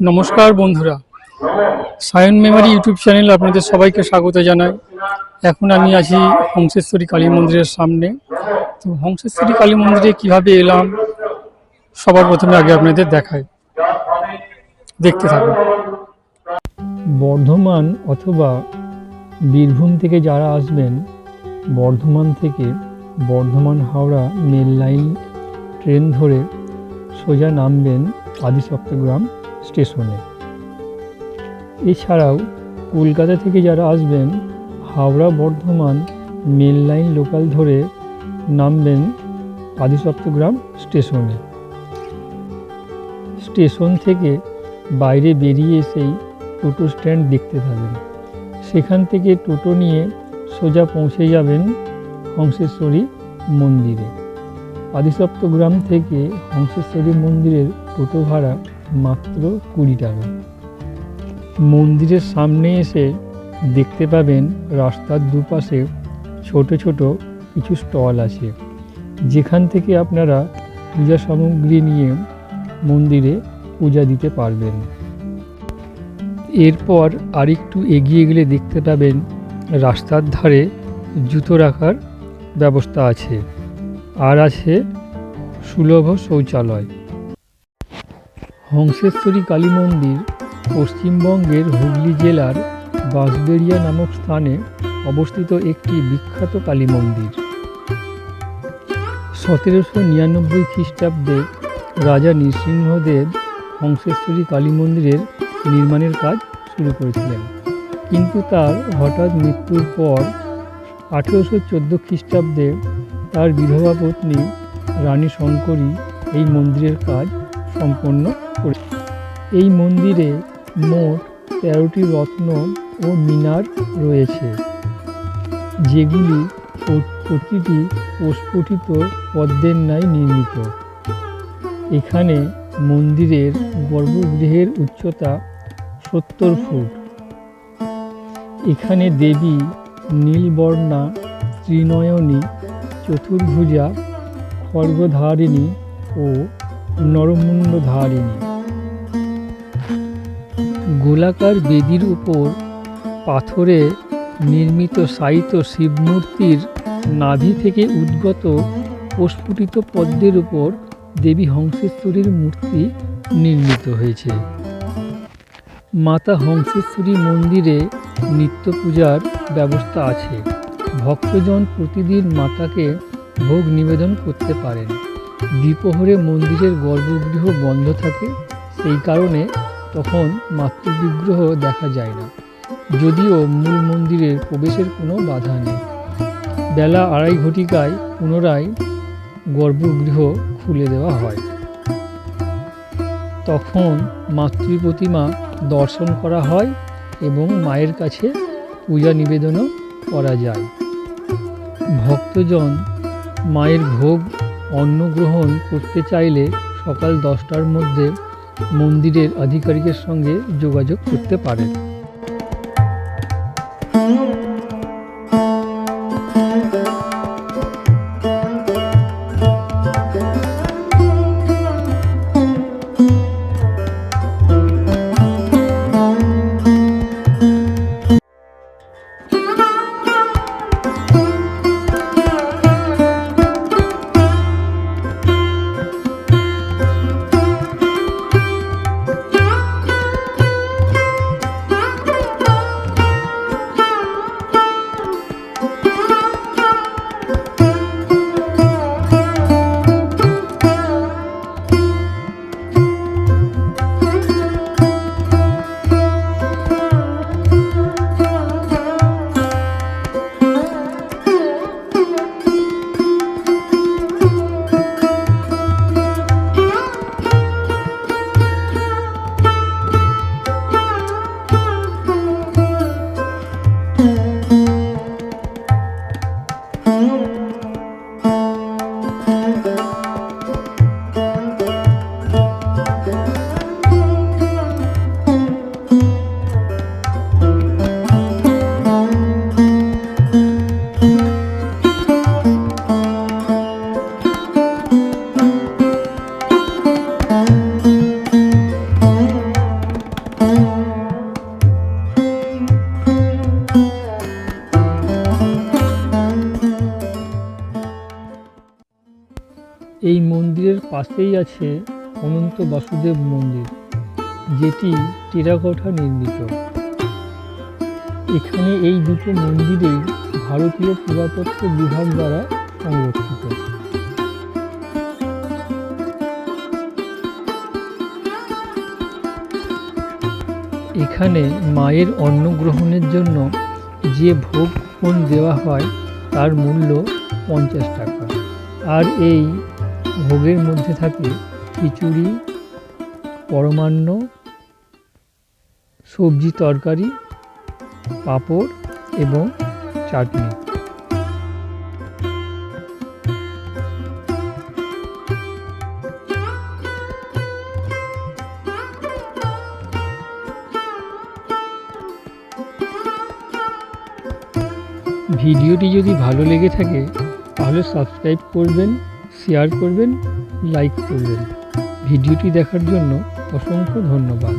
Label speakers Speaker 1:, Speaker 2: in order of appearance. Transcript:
Speaker 1: নমস্কার বন্ধুরা। Sayan Memari YouTube channel আপনাদের সবাইকে স্বাগত জানাই। এখন আমি আছি হংসেশ্বরী কালী মন্দিরের সামনে। তো হংসেশ্বরী কালী মন্দিরে কীভাবে এলাম, সবার প্রথমে আগে আপনাদের দেখাই। দেখতে থাকুন। বর্ধমান অথবা বীরভূম থেকে যারা আসবেন, বর্ধমান থেকে Bardhaman Howrah mail line train ধরে সোজা নামবেন আদি সপ্তগ্রাম স্টেশনে। এছাড়াও কলকাতা থেকে যারা আসবেন, Howrah, Bardhaman mail line, local ধরে নামবেন আদি সপ্তগ্রাম স্টেশনে। স্টেশন থেকে বাইরে বেরিয়ে এসেই টোটো স্ট্যান্ড দেখতে পাবেন। সেখান থেকে টোটো নিয়ে সোজা পৌঁছে যাবেন হংসেশ্বরী মন্দিরে। আদিসপ্তগ্রাম থেকে হংসেশ্বরী মন্দিরের টোটো ভাড়া মাত্র কুড়ি টাকা। মন্দিরের সামনে এসে দেখতে পাবেন রাস্তার দুপাশে ছোট ছোট কিছু স্টল আছে। যেখান থেকে আপনারা পূজা সামগ্রী নিয়ে মন্দিরে পূজা দিতে পারবেন। এরপর আরেকটু এগিয়ে গেলে দেখতে পাবেন রাস্তার ধারে জুতো রাখার ব্যবস্থা আছে। আর আছে সুলভ শৌচালয়। হংসেশ্বরী কালী মন্দির পশ্চিমবঙ্গের হুগলি জেলার বাঁশবেড়িয়া নামক স্থানে অবস্থিত একটি বিখ্যাত কালী মন্দির। সতেরোশো নিরানব্বই খ্রিস্টাব্দে রাজা নৃসিংহদেব হংসেশ্বরী কালী মন্দিরের নির্মাণের কাজ শুরু করেছিলেন। কিন্তু তার হঠাৎ মৃত্যুর পর আঠেরোশো চোদ্দ খ্রিস্টাব্দে তার বিধবা পত্নী রানী শঙ্করী এই মন্দিরের কাজ সম্পন্ন করে। এই মন্দিরে মোট তেরোটি রত্ন ও মিনার রয়েছে, যেগুলি প্রতিটি প্রস্ফুটিত পদ্মের ন্যায় নির্মিত। এখানে মন্দিরের গর্ভগৃহের উচ্চতা সত্তর ফুট। এখানে দেবী নীলবর্ণা ত্রিনয়নী, চতুর্ভুজা, খর্গধারিণী ও নরমুণ্ডধারিণী গোলাকার বেদির উপর পাথরে নির্মিত সাইিত শিবমূর্তির নাভি থেকে উদ্গত প্রস্ফুটিত পদ্মের উপর দেবী হংসেশ্বরীর মূর্তি নির্মিত হয়েছে। মাতা হংসেশ্বরী মন্দিরে নিত্য পূজার ব্যবস্থা আছে। ভক্তজন প্রতিদিন মাতাকে ভোগ নিবেদন করতে পারেন। দ্বিপ্রহরে মন্দিরের গর্ভগৃহ বন্ধ থাকে, সেই কারণে তখন মাতৃবিগ্রহ দেখা যায় না। যদিও মূল মন্দিরের প্রবেশের কোনো বাধা নেই। বেলা আড়াই ঘটিকায় পুনরায় গর্ভগৃহ খুলে দেওয়া হয়। তখন মাতৃ প্রতিমা দর্শন করা হয় এবং মায়ের কাছে পূজা নিবেদনও করা যায়। ভক্তজন মায়ের ভোগ অন্ন গ্রহণ করতে চাইলে সকাল দশটার মধ্যে মন্দিরের আধিকারিকের সঙ্গে যোগাযোগ করতে পারেন। পাশেই আছে অনন্ত বাসুদেব মন্দির, যেটি টেরাকোঠা নির্মিত। এখানে এই দুটো মন্দিরেই ভারতীয় পুরাতত্ত্ব বিভাগ দ্বারা সংরক্ষিত। এখানে মায়ের অন্নগ্রহণের জন্য যে ভোগ কুপন দেওয়া হয়, তার মূল্য পঞ্চাশ টাকা। আর এই ভোগের মধ্যে থাকে খিচুড়ি, পরমান্ন, সবজি তরকারি, পাঁপড় এবং চাটনি। ভিডিওটি যদি ভালো লেগে থাকে, তাহলে সাবস্ক্রাইব করবেন। শেয়ার করবেন লাইক করবেন। ভিডিওটি দেখার জন্য অসংখ্য ধন্যবাদ।